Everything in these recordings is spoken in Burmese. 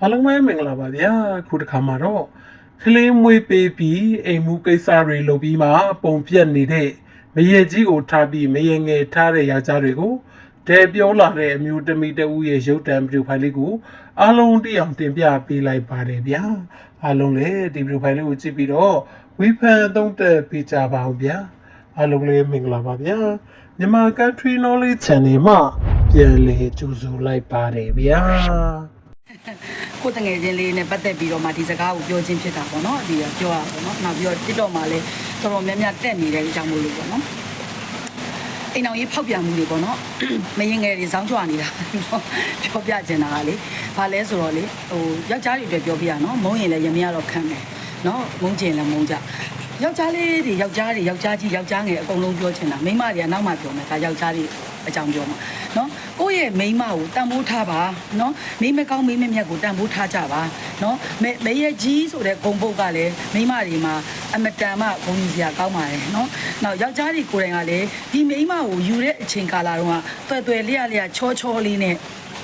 အားလုံးပဲမင်္ဂလာပါဗျာခုတစ်ခါမှာတော့ကလေးမွေးပေးပြီးအိမ်မှုကိစ္စတွေလုပ်ပြီးမှပုံပြက်နေတဲ့မရေကြီးကိုထားပြီးမရေငယ်ထားတဲ့ယောက်ျားတွေကိုတဲပြောလာတဲ့အမျိုးသမီးတဦးရဲ့ရုပ်တံဗီဒီယိုဖိုင်လေးကိုအားလုံးတိအောင်တင်ပြပေးလိုက်ပါတယ်ဗျာအားလုံးလည်းဒီဗီဒီယိုဖိုင်လေးကိုကြည့်ပြီးတော့ဝီဖန်သုံးသက်ပေးကြပါဦးဗျာအားလုံးလည်းမင်္ဂလာပါဗျာမြန်မာ Country Knowledge Channel မှာပြန်လည်ကြိုဆိုလိုက်ပါတယ်ဗျာ ကိုယ်တငယ်ချင်းလေးနဲ့ပတ်သက်ပြီးတော့မှဒီစကားကိုပြောချင်းဖြစ်တာပေါ့နော်ဒီပြောရပါတော့နောက်ပြီးတော့ TikTok မှာလည်းတော်တော်များများတက်နေတဲ့အကြောင်းမို့လို့ပေါ့နော်အိမ်အောင်ရေးဖောက်ပြန်မှုတွေပေါ့နော်မရင်ငယ်တွေစောင်းကြွနေတာပြောပြချင်တာကလေဘာလဲဆိုတော့လေဟိုယောက်ျားတွေအတွက်ပြောပြရနော်မုန်းရင်လည်းရမရတော့ခံတယ်နော်မုန်းချင်လည်းမုန်းကြယောက်ျားလေးတွေယောက်ျားတွေယောက်ျားကြီးယောက်ျားငယ်အကုန်လုံးပြောချင်တာမိန်းမတွေကနောက်မှပြောမယ်ဒါယောက်ျားတွေအကြောင်းပြောမှာနော်ကိုယ့် ရဲ့မိန်းမကိုတန်ဖိုးထားပါနော်မိန်းမကောင်းမိန်းမမြတ်ကိုတန်ဖိုးထားကြပါနော်မဲမဲရဲ့ကြီးဆိုတဲ့ဂုံပုတ်ကလည်းမိန်းမတွေမှာအမတန်မှဂုဏ်ယူစရာကောင်းပါတယ်နော်နောက်ယောက်ျားတွေကိုယ်တိုင်ကလည်းဒီမိန်းမကိုယူတဲ့အချိန်ကာလတုန်းကတွယ်တွယ်လျက်လျက်ချောချောလေးနဲ့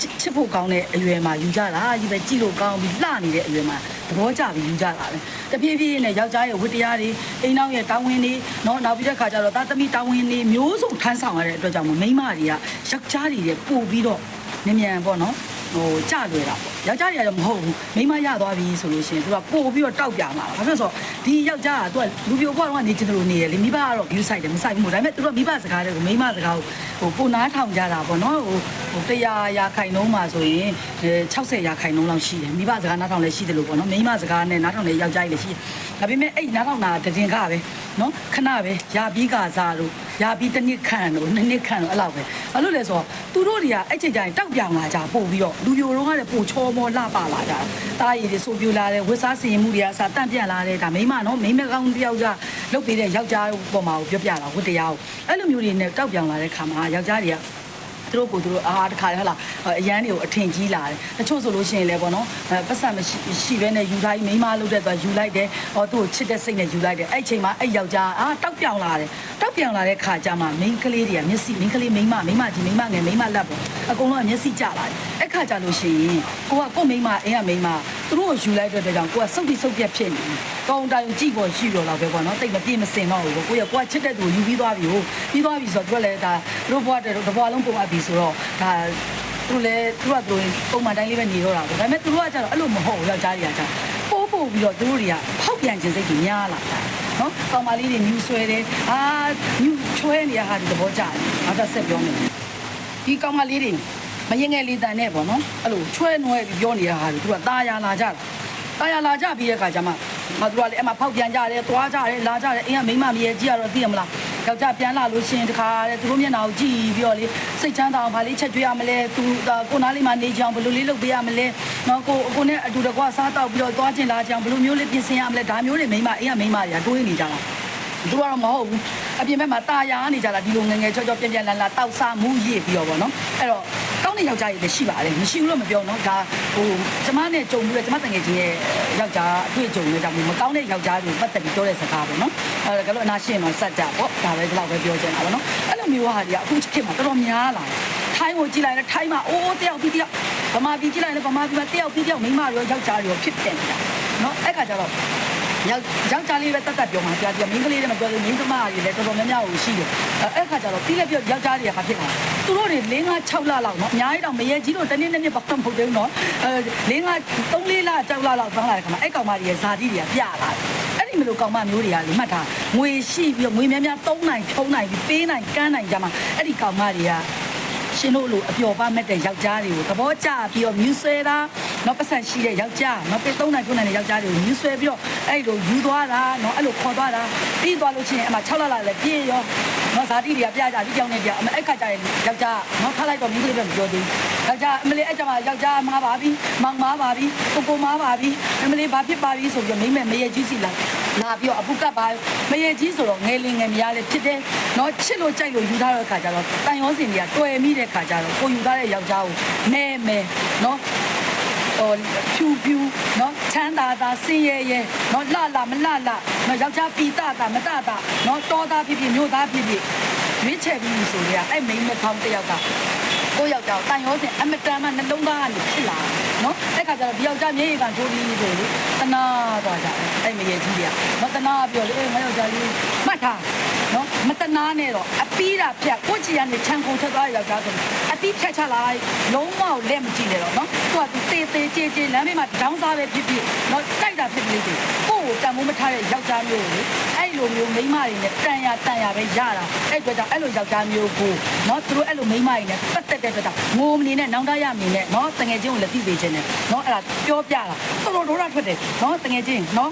ချစ်ချစ်ဖို့ကောင်းတဲ့အရွယ်မှာယူကြတာကြီးပဲကြည့်လို့ကောင်းပြီးလှနေတဲ့အရွယ်မှာ သဘောကျပြီးယူကြတာပဲတဖြည်းဖြည်းနဲ့ယောက်ျားရဲ့ဝတ္တရားတွေအိမ်နောက်ရဲ့တာဝန်တွေနော်နောက်ပြီးတဲ့ခါကျတော့သားသမီးတာဝန်တွေမျိုးစုံထမ်းဆောင်ရတဲ့အတွက်ကြောင့်မို့မိန်းမတွေကယောက်ျားတွေရဲ့ပို့ပြီးတော့ နည်းမြန်ပေါ့နော်ဟိုကြလွယ်တာပေါ့ယောက်ျားတွေကတော့မဟုတ်ဘူးမိန်းမရသွားပြီဆိုလို့ရှိရင်သူကပို့ပြီးတော့တောက်ပြမှာဘာဖြစ်လို့လဲဆိုတော့ဒီယောက်ျားကသူကလူပြိုဘွားတော့ကနေချင်တယ်လို့နေတယ်လေမိဘကတော့ view site တယ်မဆိုင်ဘူးဒါပေမဲ့သူတို့မိဘစကားတွေကိုမိန်းမစကားကိုဟိုပိုနားထောင်ကြတာပေါ့နော်ဟိုဟို100ရာခိုင်နှုန်းမှာဆိုရင်60ရာခိုင်နှုန်းလောက်ရှိတယ်မိဘစကားနားထောင်လည်းရှိတယ်လို့ပေါ့နော်မိန်းမစကားနဲ့နားထောင်တဲ့ယောက်ျားကြီးလည်းရှိတယ်ဒါပေမဲ့အဲ့နားထောင်တာတည်င်ကပဲနော်ခဏပဲရာပြီးကစားတို့ ရာပြီးတစ်နှစ်ခန့်တို့နှစ်နှစ်ခန့်တို့အဲ့လောက်ပဲဘာလို့လဲဆိုတော့သူတို့တွေကအဲ့ချိန်ကျရင်တောက်ပြောင်လာကြပို့ပြီးတော့လူပြိုတော့ကလည်းပို့ချောမောလှပလာကြတာတားရည်တွေဆိုပြိုလာတယ်ဝတ်စားစင်ရင်မှုတွေအစားတန့်ပြန့်လာတယ်ဒါမိန်းမနော်မိန်းမကောင်းတယောက်ကလုတ်ပေးတဲ့ယောက်ျားပေါ်မှာကိုပြောပြတာဝတ်တရားကိုအဲ့လိုမျိုးတွေနဲ့တောက်ပြောင်လာတဲ့ခါမှာယောက်ျားတွေက သူတို့ကိုသူတို့အာတခါလေဟလာအရန်တွေကိုအထင်ကြီးလာတယ်တချို့ဆိုလို့ရှိရင်လည်းပေါ့နော်အဲပတ်စံမရှိရှိဘဲနဲ့ယူထားပြီးမိန်းမလုပ်တဲ့သွားယူလိုက်တယ်ဟောသူ့ကိုချစ်တဲ့စိတ်နဲ့ယူလိုက်တယ်အဲ့ချိန်မှာအဲ့ယောက်ျားအာတောက်ပြောင်လာတယ်တောက်ပြောင်လာတဲ့ခါကျမှမိန်းကလေးတွေကမျက်စိမိန်းကလေးမိန်းမမိန်းမကြီးမိန်းမငယ်မိန်းမလက်ပေါ့အကုန်လုံးကမျက်စိကျလာတယ်အဲ့ခါကျလို့ရှိရင်ကိုကကို့မိန်းမအင်းကမိန်းမ သူတို့ကိုယူလိုက်တဲ့အတွက်ကြောင့်ကိုကစုပ်တိစုပ်ပြက်ဖြစ်နေတယ်ကောင်းတိုင်ကြည့်ပေါ်ရှိတော့တော့ပဲပေါ့နော်တိတ်မပြင်းမစင်တော့ဘူးကိုရကိုကချစ်တဲ့သူယူပြီးသွားပြီဟိုပြီးသွားပြီဆိုတော့သူကလည်းဒါသူတို့ဘွားတဲ့တဘွားလုံးပုံအပ်ပြီဆိုတော့ဒါသူလည်းသူကသူပုံမှန်တိုင်းလေးပဲနေတော့တာပေါ့ဒါပေမဲ့သူတို့ကကျတော့အဲ့လိုမဟုတ်ဘူးယောက်ျားတွေကကျပို့ပို့ပြီးတော့သူတို့တွေကဖောက်ပြန်ခြင်းစိတ်ကြီးများလာတာနော်ကောင်မလေးတွေမြူဆွဲတယ်အာမြူချွဲနေရဟာဒီသဘောကျတယ်ငါတော့ဆက်ပြောမယ်ဒီကောင်မလေးတွေ မရင်ငယ်လေးတန်နဲ့ပေါ့နော်အဲ့လိုချွဲနွဲပြီးပြောနေတာဟာသူကตาရလာကြတာตาရလာကြပြီးတဲ့အခါကျမှမသူကလည်းအမှဖောက်ပြန်ကြတယ်သွားကြတယ်လာကြတယ်အိမ်ကမိန်းမမရဲ့ကြီးရတော့သိရမလားယောက်ျားပြန်လာလို့ရှိရင်တခါတဲ့သူတို့မျက်နှာကိုကြည့်ပြီးတော့လေစိတ်ချမ်းသာအောင်ဗာလေးချက်ကျွေးရမလဲသူကိုနားလေးမှနေချောင်းဘယ်လိုလေးလုပ်ပေးရမလဲနော်ကိုကိုနဲ့အတူတကွစားတော့ပြီးတော့သွားချင်လာချင်အောင်ဘယ်လိုမျိုးလေးပြင်ဆင်ရမလဲဒါမျိုးတွေမိန်းမအိမ်ကမိန်းမတွေကတွေးနေကြတာ သူကတော့မဟုတ်ဘူးအပြင်ဘက်မှာတာယာနေကြတာဒီလိုငယ်ငယ်ချောချောပြင်းပြင်းလန်လန်တောက်စားမူးရစ်ပြီးတော့ဗောနော်အဲ့တော့ကော င်းတဲ့ယောက်ျားကြီးလည်းရှိပါတယ်မရှိဘူးလို့မပြောနော်ဒါဟိုကျမနဲ့ကြုံပြီးတော့ကျမတငယ်ချင်းရဲ့ယောက်ျားအတွေ့အကြုံတွေကြောင့်မကောင်းတဲ့ယောက်ျားတွေပတ်သက်ပြီးပြောတဲ့စကားပေါ့နော်အဲ့ဒါကလည်းအနာရှင်းတော့စက်ကြပေါ့ဒါပဲဒီလောက်ပဲပြောချင်တာဗောနော်အဲ့လိုမျိုးဟာတွေကအခုခေတ်မှာတော်တော်များလာထိုင်းကိုကြည့်လိုက်လဲထိုင်းမှာအိုးတယောက်ပြီးတယောက်ဗမာပြည်ကြည့်လိုက်လဲဗမာပြည်မှာတယောက်ပြီးတယောက်မိန်းမရောယောက်ျားရောဖြစ်တယ်နေတာနော်အဲ့ခါကျတော့ ယောက်ယောက်ျားလေးပဲတက်တက်ပြောမှာကြာကြာမင်းကလေးတွေမပြောလို့မင်းကမကြီးလည်းတော်တော်များများကိုရှိတယ်အဲ့ခါကျတော့ပြီးလည်းပြောယောက်ျားတွေကဖြစ်လာသူတို့တွေ၄၅6လလောက်နော်အများကြီးတော့မရဲကြီးတို့တနေ့နဲ့နေ့ဘာမှမဟုတ်သေးဘူးနော်အဲ၄၅3၄လ6လလောက်တောင်းလာတဲ့ခါမှာအဲ့ကောင်မကြီးရဲ့ဇာတိတွေကပြလာတယ်အဲ့ဒီမလို့ကောင်မမျိုးတွေကလေမှတ်ထားငွေရှိပြီးတော့ငွေများများသုံးနိုင်ထုံးနိုင်ပြီးပေးနိုင်ကမ်းနိုင်ကြမှာအဲ့ဒီကောင်မတွေကရှင်တို့လိုအပျော်ပါမဲ့တဲ့ယောက်ျားတွေကိုသဘောကျပြီးတော့မြူဆွဲတာ နော်ပတ်စံရှိတဲ့ယောက်ျားနော်ပေးသုံးနိုင်ပြုံးနိုင်တဲ့ယောက်ျားတွေကိုမြူဆွဲပြီးတော့အဲ့လိုယူသွားတာနော်အဲ့လိုခေါ်သွားတာပြီးသွားလို့ရှိရင်အမှ6လလာလည်းပြေးရောနော်ဇာတိတွေကပြကြပြီးကြောင်းနေပြအမအဲ့ခါကျရင်ယောက်ျားနော်ထားလိုက်တော့မိန်းကလေးပဲမပြောသေးဘူးယောက်ျားအမလေးအဲ့ကျမှယောက်ျားမားပါပြီမောင်မားပါပြီကိုကိုမားပါပြီအမလေးဘာဖြစ်ပါပြီဆိုပြီးမိမ့်မဲ့မရေကြီးစီလာလာပြီးတော့အပုကပ်ပါမရေကြီးဆိုတော့ငယ်လင်ငယ်မရလည်းဖြစ်တယ်နော်ချစ်လို့ကြိုက်လို့ယူထားတဲ့ခါကျတော့တန်ရောစင်တွေကတွယ်မိတဲ့ခါကျတော့ကိုယူထားတဲ့ယောက်ျားကိုနဲမယ်နော် ဟိုဖြူဖြူနော်ချမ်းသာသာစင်ရဲရဲနော်လှလှမလှလှနော်ယောက်ျားပီတာတာမတတာနော်တောသားဖြစ်ဖြစ်မြို့သားဖြစ်ဖြစ်ရွေးချယ်ပြီးဆိုရအဲ့မိန်းမကောင်းတစ်ယောက်ကကိုယောက်ျားတိုင်ရောစင်အမတန်မှနှလုံးသားကနေဖြစ်လာနော်အဲ့ခါကျတော့ဒီယောက်ျားမြေကြီးကဂျိုးဒီဆိုလေတနာသွားကြတယ်အဲ့မရေကြီးတွေကနော်တနာပြောလေအေးငါယောက်ျားလေးမှတ်ထား နော်မတနာနဲ့တော့အပီးတာဖြတ်ကိုချီကနေချန်ကုန်ထွက်သွားယောက်ျားဆိုအပီးဖြတ်ချလိုက်လုံးဝလက်မကြည့်နဲ့တော့နော်သူကသူတေးသေးကြေးကြေးလမ်းမေးမှာတောင်းစားပဲဖြစ်ဖြစ်နော်တိုက်တာဖြစ်ဖြစ်လေးကိုကိုတန်မိုးမထားတဲ့ယောက်ျားမျိုးလေအဲ့လိုမျိုးမိန်းမတွေနဲ့တန်ရတန်ရပဲရတာအဲ့အတွက်ကြောင့်အဲ့လိုယောက်ျားမျိုးကိုနော်သူတို့အဲ့လိုမိန်းမတွေနဲ့ပတ်သက်တဲ့အတွက်ကြောင့်ငိုမနေနဲ့နောင်တရမနေနဲ့နော်တငယ်ချင်းကိုလည်းသိစေချင်တယ်နော်အဲ့ဒါပြောပြတာတော်တော်ဒေါသထွက်တယ်နော်တငယ်ချင်းနော်